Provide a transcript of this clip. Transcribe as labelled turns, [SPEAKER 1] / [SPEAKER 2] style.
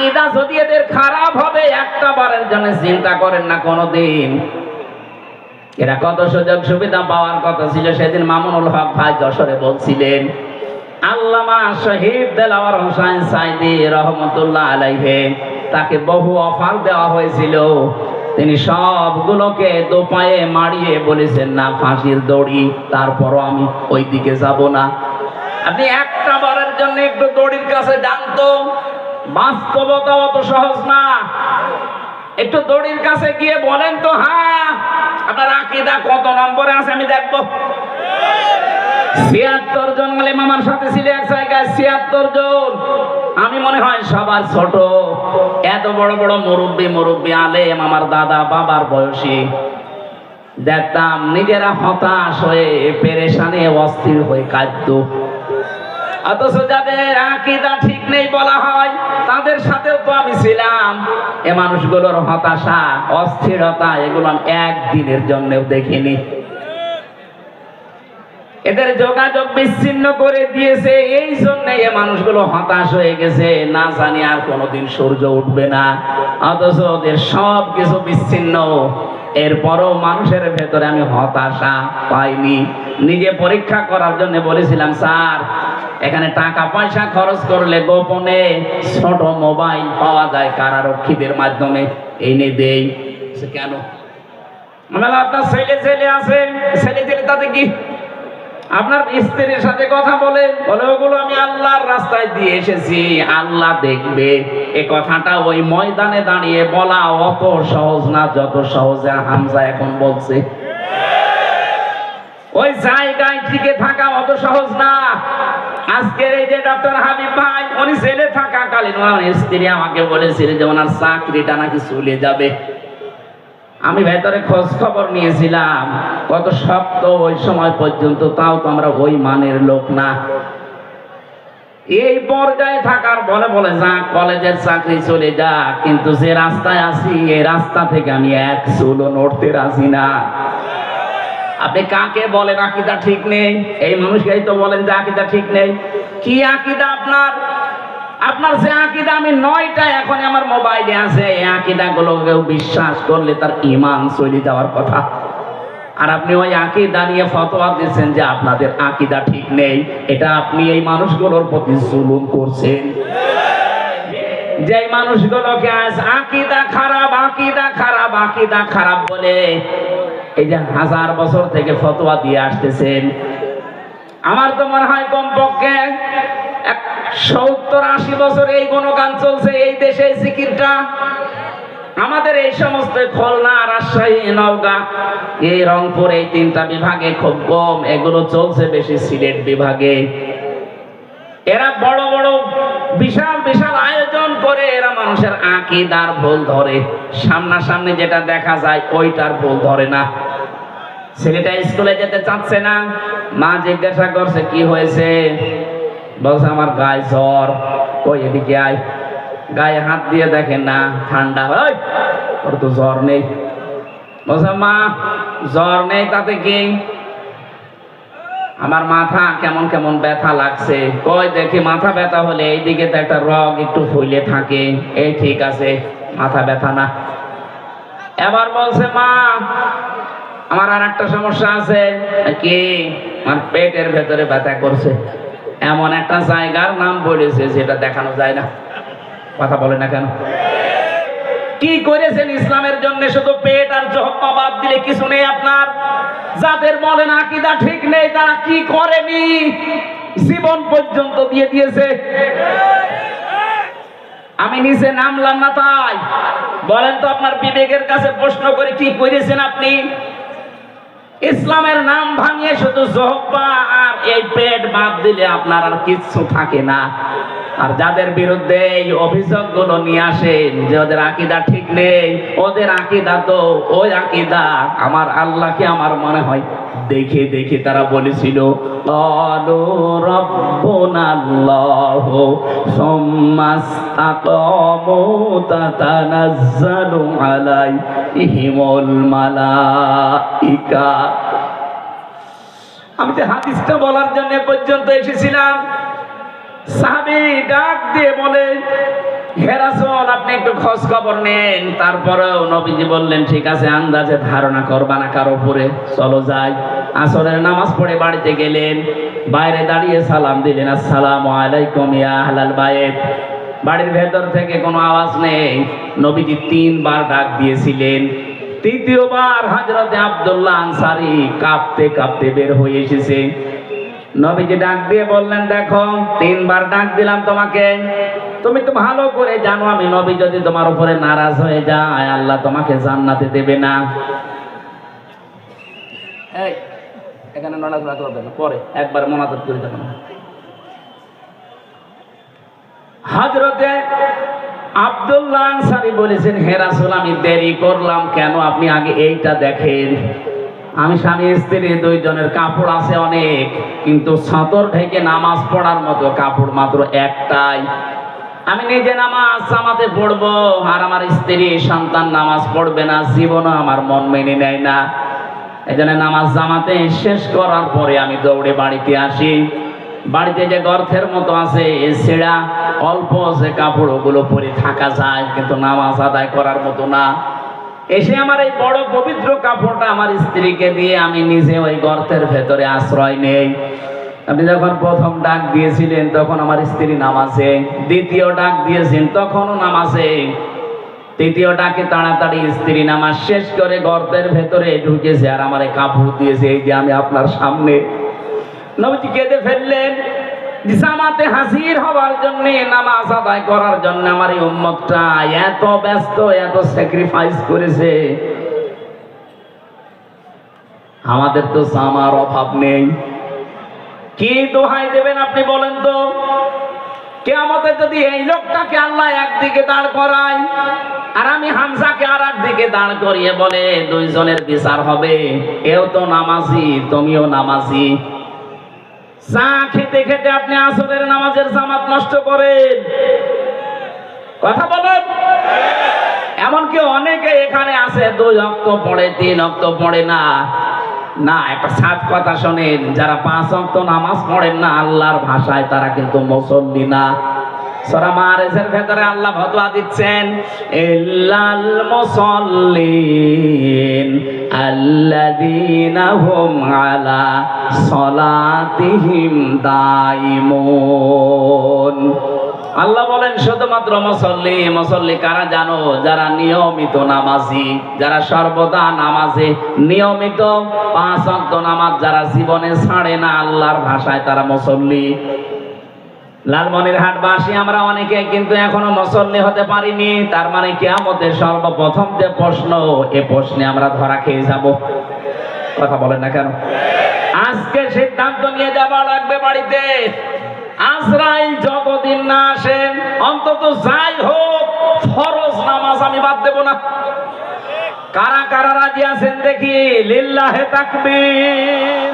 [SPEAKER 1] আকিদা যদি এদের খারাপ হবে, একটা বারের জন্য চিন্তা করেন না কোনোদিন। এরা কত সুযোগ সুবিধা পাওয়ার কথা ছিল, সেদিন মামুনুল হক ভাই যশোরে বলছিলেন, আল্লামা শহীদ দেলাওয়ার হোসেন সাইদি রহমতুল্লাহ আলাইহে, তাকে বহু অফার দেওয়া হয়েছিল। তিনি সবগুলোকে দোপায়ে মারিয়ে বলেছেন, না, ফাঁসির দড়ি, তারপরও আমি ওই দিকে যাব না। আপনি একটা বারের জন্য একটু দড়ির কাছে জানতো বাস্তবতা অত সহজ না। একটু দড়ির কাছে গিয়ে বলেন তো হ্যাঁ আপনার আকিদা কত নম্বরে আছে আমি দেখব। ছিয়াত্তর জন গেলে মামার সাথে ছিল এক জায়গায়, ছিয়াত্তর জন। আমি মনে হয় সবার ছোট। এত বড় বড় মুরব্বী মুরব্বী আলেম আমার দাদা বাবার বয়সী। দেখতাম নিজেরা হতাশ হয়ে পেরেশানে অস্থির হয়ে কাঁদত। অথচ যাদের আকিদা ঠিক নেই বলা হয়, তাদের সাথেও তো আমি ছিলাম। এ মানুষগুলোর হতাশা, অস্থিরতা, এগুলো আমি একদিনের জন্যও দেখিনি। এদের যোগাযোগ বিচ্ছিন্ন করে দিয়েছে, এই জন্য এ মানুষগুলো হতাশ হয়ে গেছে। না জানি আর কোনোদিন সূর্য উঠবে না, অথচ ওদের সব কিছু বিচ্ছিন্ন। এরপরও মানুষের ভেতরে আমি হতাশা পাইনি। নিজে পরীক্ষা করার জন্য বলেছিলাম, স্যার, এখানে টাকা পয়সা খরচ করলে গোপনে ছোট মোবাইল পাওয়া যায় কারারক্ষীদের মাধ্যমে। এনে দেয় কেন? আপনার ছেলে ছেলে আছে, ছেলে ছেলে তাতে কি আপনার স্ত্রীর সাথে কথা বলে বলে, ওগুলো আমি আল্লাহর রাস্তায় দিয়ে এসেছি, আল্লাহ দেখবে। এ কথাটা ওই ময়দানে দাঁড়িয়ে বলা অত সহজ না, যত সহজে হামজা এখন বলছে। ওই জায়গায় টিকে থাকা অত সহজ না। আজকের এই যে ডক্টর হাবিব ভাই, উনি ছেলে থাকাকালীন ওনার স্ত্রী আমাকে বলেছিল যে ওনার চাকরিটা নাকি চলে যাবে। আমি ভেতরে খোঁজ খবর নিয়েছিলাম। কত শক্ত ওই সময় পর্যন্ত তাও তো আমরা ওই মানের লোক না। এই পর্যায়ে থাকার বলে বলে যা কলেজের চাকরি চলে যা, কিন্তু যে রাস্তায় আছি এই রাস্তা থেকে আমি এক চুলো নড়তে রাজি না। আপনি কাকে বলেন আকিদা ঠিক নেই? এই মানুষকেই তো বলেন যে আকিদা ঠিক নেই। কি আকিদা আপনার? আপনার যে আকিদা, আমি নয়টা এখন আমার মোবাইলে আছে, এই আকিদা গুলো কেউ বিশ্বাস করলে তার ইমান চলে যাওয়ার কথা। আর আপনি ওই আকিদা নিয়ে ফতোয়া দিচ্ছেন যে আপনাদের আকিদা ঠিক নেই, এটা আপনি এই মানুষগুলোর প্রতি জুলুম করছেন। যে মানুষগুলোকে আজ আকিদা খারাপ আকিদা খারাপ আকিদা খারাপ বলে এই যে হাজার বছর থেকে ফতোয়া দিয়ে আসতেছেন। আমার তো মনে হয় কমপক্ষে সত্তর আশি বছর এই গুণগান চলছে, এই দেশে এই জিকিরটা আমাদের এই সমস্ত খুলনা, রাজশাহী, নওগাঁ, এই রংপুর, এই তিনটা বিভাগে খুব কম, এগুলো চলছে বেশি সিলেট বিভাগে। এরা বড় বড়, বিশাল বিশাল আয়োজন করে, এরা মানুষের আকিদার ভুল ধরে। সামনাসামনি যেটা দেখা যায়, ওইটার ভুল ধরে না। ছেলেটা স্কুলে যেতে চাচ্ছে না, মা জিজ্ঞাসা করছে, কি হয়েছে? বলছে, আমার গায়ে জ্বর। কই এদিকে আয়। গায়ে হাত দিয়ে দেখেন না, ঠান্ডা। ওই, ওর তো জ্বর নেই। বলছে, মা, জ্বর নেই তাতে কি? আমার মাথা কেমন কেমন ব্যথা লাগছে। কই দেখি, মাথা ব্যথা হলে এইদিকে তো একটা রগ একটু ফুলে থাকে। এই ঠিক আছে, মাথা ব্যথা না। এবার বলছে, মা, আমার আর একটা সমস্যা আছে। কি? আমার পেটের ভেতরে ব্যথা করছে। এমন একটা জায়গার নাম বলেছে যেটা দেখানো যায় না। কথা বলে না কেন? কি করেছেন ইসলামের জন্য শুধু পেট আর জহম্মা বাদ দিলে কিছু নেই আপনার? যাদের বলেন আকিদা ঠিক নেই, তারা কি করেনি? জীবন পর্যন্ত দিয়ে দিয়েছে। আমি নিজে নামলাম না তাই। বলেন তো আপনার বিবেকের কাছে প্রশ্ন করে কি করেছেন আপনি? ইসলামের নাম ভাঙিয়ে শুধু জহব্বা আর এই পেট বাদ দিলে আপনার আর কিচ্ছু থাকে না। আর যাদের বিরুদ্ধে এই অভিযোগগুলো নিয়ে আসেন, যে ওদের আকিদা ঠিক নেই, ওদের আকিদা তো ওই আকিদা, আমার আল্লাহকে আমার মনে হয় দেখে দেখে তারা বলেছিল "ক্বালু রাব্বুনাল্লাহু সুম্মাস্তাকামু তাতানাজ্জালু আলাইহিমুল মালাইকা। আমি তো হাদিসটা বলার জন্য পর্যন্ত এসেছিলাম, সাহাবি ডাক দিয়ে বলে হেরাসল আপনি একটু খোঁজ খবর নেন। তারপরেও নবীজি বললেন, ঠিক আছে, আন্দাজে ধারণা করবা না কারও উপরে। চলো যাই। আসরের নামাজ পড়ে বাড়িতে গেলেন। বাইরে দাঁড়িয়ে সালাম দিলেন, আসসালামু আলাইকুম ইয়া বাইত। বাড়ির ভেতর থেকে কোনো আওয়াজ নেই। নবীজি তিনবার ডাক দিয়েছিলেন। তৃতীয়বার হজরতে আব্দুল্লাহ আনসারি কাঁপতে কাঁপতে বের হয়ে এসেছে। নবীজি ডাক দিয়ে বললেন, দেখো, তিনবার ডাক দিলাম তোমাকে। তুমি তো ভালো করে জানো, আমি নবী, যদি তোমার উপরে নারাজ হয়ে যায়, আল্লাহ তোমাকে জান্নাতে দেবে না। এখানে করবে না, পরে, একবার মনাজত করে হজরতে আব্দুল্লাহ আনসারি বলেছেন, হে আমি দেরি করলাম, কেন আপনি আগে এইটা দেখেন? আমি স্বামী, স্ত্রী, দুইজনের কাপড় আছে অনেক, কিন্তু সাঁতর ঢেকে নামাজ পড়ার মতো কাপড় মাত্র একটাই। আমি নিজে নামাজ জামাতে পড়ব আর আমার স্ত্রী, সন্তান নামাজ পড়বে না, জীবনও আমার মন মেনে নেয় না। এজন্য নামাজ জামাতে শেষ করার পরে আমি দৌড়ে বাড়িতে আসি। বাড়িতে যে গর্থের মতো আছে, এ ছেঁড়া, অল্প যে কাপড় ওগুলো পরে থাকা যায়, কিন্তু নামাজ আদায় করার মতো না। এসে আমার এই বড় পবিত্র কাপড়টা আমার স্ত্রীকে দিয়ে আমি নিজে ওই গর্তের ভেতরে আশ্রয় নেই। আপনি যখন প্রথম ডাক দিয়েছিলেন, তখন আমার স্ত্রী নামাজে দ্বিতীয় ডাক দিয়েছেন, তখনও নামাজে তৃতীয় ডাকে তাড়াতাড়ি স্ত্রী নামাজ শেষ করে গর্তের ভেতরে ঢুকেছে আর আমার কাপড় দিয়েছে, এই যে আমি আপনার সামনে। নবীজি কেঁদে ফেললেন জামাতে হাসির হওয়ার জন্য, নামাজ আদায় করার জন্য আমার এই উম্মতটা এত ব্যস্ত, এত স্যাক্রিফাইস করেছে। আমাদের তো জামার অভাব নেই। কি দোহাই দেবেন আপনি বলেন তো? কেয়ামতে যদি এই লোকটাকে আল্লাহ একদিকে দাঁড় করায়, আর আমি হামজাকে আর একদিকে দাঁড় করিয়ে বলে, দুইজনের বিচার হবে। এও তো নামাজি, তুমিও নামাজি। চা খেতে খেতে আপনি আসরের নামাজের জামাত নষ্ট করেন। কথা বলেন? এমনকি অনেকে এখানে আছে, দুই অক্ত পড়ে, তিন অক্ত পড়ে না। না, একটা সাত কথা শোনেন, যারা পাঁচ অক্ত নামাজ পড়েন না, আল্লাহর ভাষায় তারা কিন্তু মুসল্লি না। সূরা মারিজের ভেতরে আল্লাহ দিচ্ছেন আল্লাহ বলেন, শুধুমাত্র মুসল্লি মুসল্লি কারা জানো? যারা নিয়মিত নামাজি, যারা সর্বদা নামাজে নিয়মিত, পাঁচ অক্ত নামাজ যারা জীবনে ছাড়ে না, আল্লাহর ভাষায় তারা মুসল্লি। আমরা অনেকে কিন্তু এখনও মুসল্লি হতে পারিনি। তার মানে কেয়ামতের সর্বপ্রথম যে প্রশ্ন, এ প্রশ্নে আমরা ধরা খেয়ে যাব। কথা বলেন না কেন? আজকে সিদ্ধান্ত নিয়ে যাওয়া লাগবে বাড়িতে। আজরাইল যতদিন না আসেন অন্তত যাই হোক, ফরজ নামাজ আমি বাদ দেব না। কারা কারা রাজি আছেন দেখি? লিল্লাহে তাকবীর।